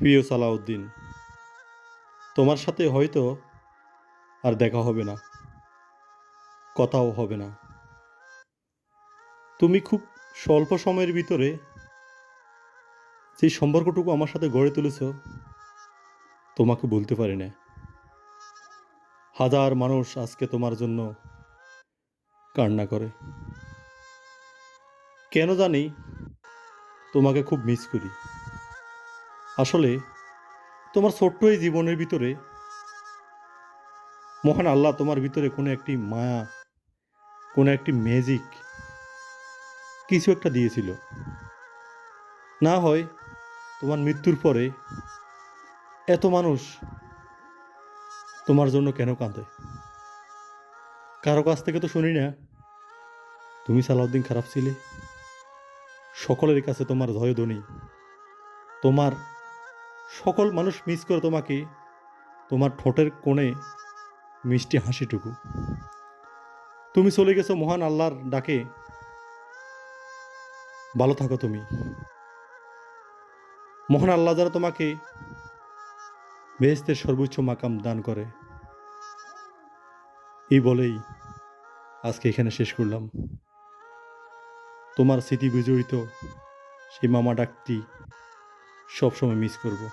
প্রিয় সালাউদ্দিন, তোমার সাথে হয়তো আর দেখা হবে না, কথাও হবে না। তুমি খুব স্বল্প সময়ের ভিতরে যে সম্পর্কটুকু আমার সাথে গড়ে তুলেছ, তোমাকে বলতে পারি না। হাজার মানুষ আজকে তোমার জন্য কান্না করে। কেন জানি তোমাকে খুব মিস করি। আসলে, তোমার ছোট্ট এই জীবনের ভিতরে মহান আল্লাহ তোমার ভিতরে কোনো একটি মায়া, কোনো একটি ম্যাজিক কিছু একটা দিয়েছিল। না হয় তোমার মৃত্যুর পরে এত মানুষ তোমার জন্য কেন কাঁদে? কারও কাছ থেকে তো শুনি না, তুমি সালাউদ্দিন খারাপ ছিলে। সকলের কাছে তোমার জয়ধ্বনি, তোমার সকল মানুষ মিস করে তোমাকে, তোমার ঠোঁটের কোণে মিষ্টি হাসিটুকু। তুমি চলে গেছো মহান আল্লাহর ডাকে। ভালো থাকো তুমি। মহান আল্লাহ যারা তোমাকে বেহেস্তের সর্বোচ্চ মাকাম দান করে। এই বলেই আজকে এখানে শেষ করলাম। তোমার স্মৃতি বিজড়িত সেই মামা ডাকটি সবসময় মিস করব।